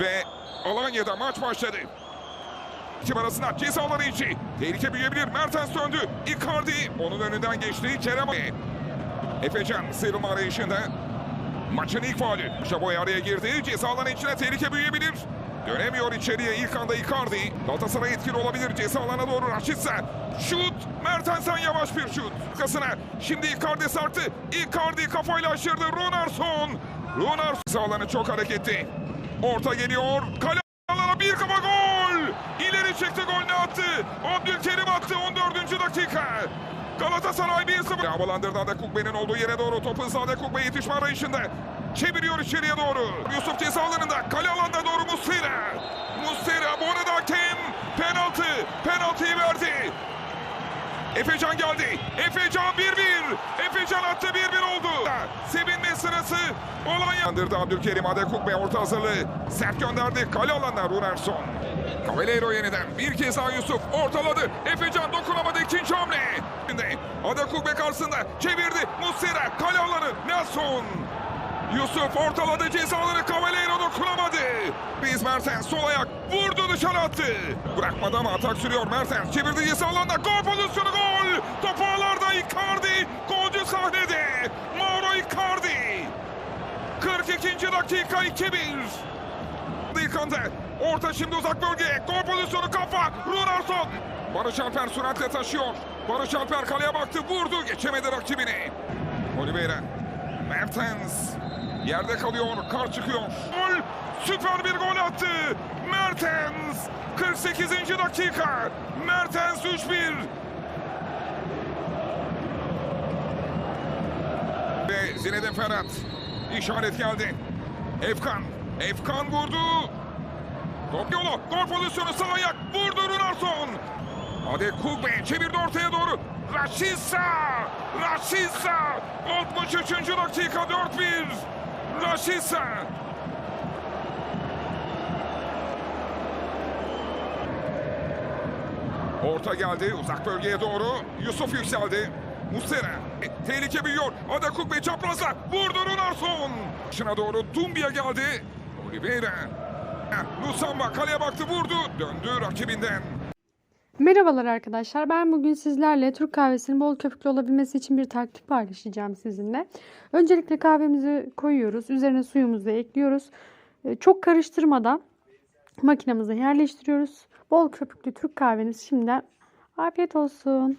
Ve Alanya'da maç başladı. İki arasında ceza alanı içi. Tehlike büyüyebilir. Mertens döndü. Icardi onun önünden geçti. Kerem Efecan sıyrılma arayışında. Maçın ilk faulü. Şaboy araya girdi. Ceza alanı içine tehlike büyüyebilir. Dönemiyor içeriye. İlk anda Icardi. Galatasaray etkili olabilir. Ceza alana doğru Raşitse. Şut. Mertens'ten yavaş bir şut. Kasına. Şimdi Icardi sarktı. Icardi kafayla aşırdı. Runarsson. Runarsson. Ceza alanı çok hareketli. Orta geliyor. Kale alana bir kafa gol. İleri çıktı golünü attı. Abdülkerim attı 14. dakika. Galatasaray 1-0. Havalandırdı Adekugbe'nin olduğu yere doğru. Topu hızlı Adekugbe yetişme arayışında. Çeviriyor içeriye doğru. Yusuf ceza alanında. Kale alanda doğru Muslera. Muslera bu arada hakem penaltı. Penaltıyı verdi. Efecan geldi. Efecan 1-1. Efecan attı 1-1 oldu. Sevinme sırası olan yandırdı Abdülkerim Adekugbe orta hazırlığı. Sert gönderdi. Kale alanda Runerson. Cavaleiro yeniden bir kez daha Yusuf ortaladı. Efecan dokunamadı ikinci hamle. Şimdi Adekugbe karşısında çevirdi. Muslera kale alanı Nelson. Yusuf ortaladı cezaları Cavaleiro Mertens sol ayak vurdu dışarı attı. Bırakmadı ama atak sürüyor Mertens. Çevirdi ceza alanında gol pozisyonu gol. Topu ağlarda Icardi. Golcü sahnede. Mauro Icardi. 42. dakika 2-1. Yıkandı. Orta şimdi uzak bölge. Gol pozisyonu kafa. Runarsson. Barış Alper süratle taşıyor. Barış Alper kaleye baktı. Vurdu. Geçemedi rakibini. Oliveira. Mertens. Yerde kalıyor. Kar çıkıyor. Gol. Süper bir gol attı. Mertens. 48. dakika. Mertens 3-1. Ve Zinedine Ferhat. İşaret geldi. Efkan. Efkan vurdu. Top yolu. Gol pozisyonu sağ ayak. Vurdu Runarsson. Adekugbe çevirdi ortaya doğru. Rashica. Rashica. 63. dakika 4-1. Rashica. Orta geldi uzak bölgeye doğru. Yusuf yükseldi. Muslera. Tehlike büyüyor. Adekugbe çaprazla. Vurdu Runarsson. Şına doğru Dumbia geldi. Oliveira. Nusamba kaleye baktı vurdu. Döndü rakibinden. Merhabalar arkadaşlar. Ben bugün sizlerle Türk kahvesinin bol köpüklü olabilmesi için bir taktik paylaşacağım sizinle. Öncelikle kahvemizi koyuyoruz. Üzerine suyumuzu ekliyoruz. Ee, Çok karıştırmadan makinemize yerleştiriyoruz. Bol köpüklü Türk kahveniz şimdiden afiyet olsun.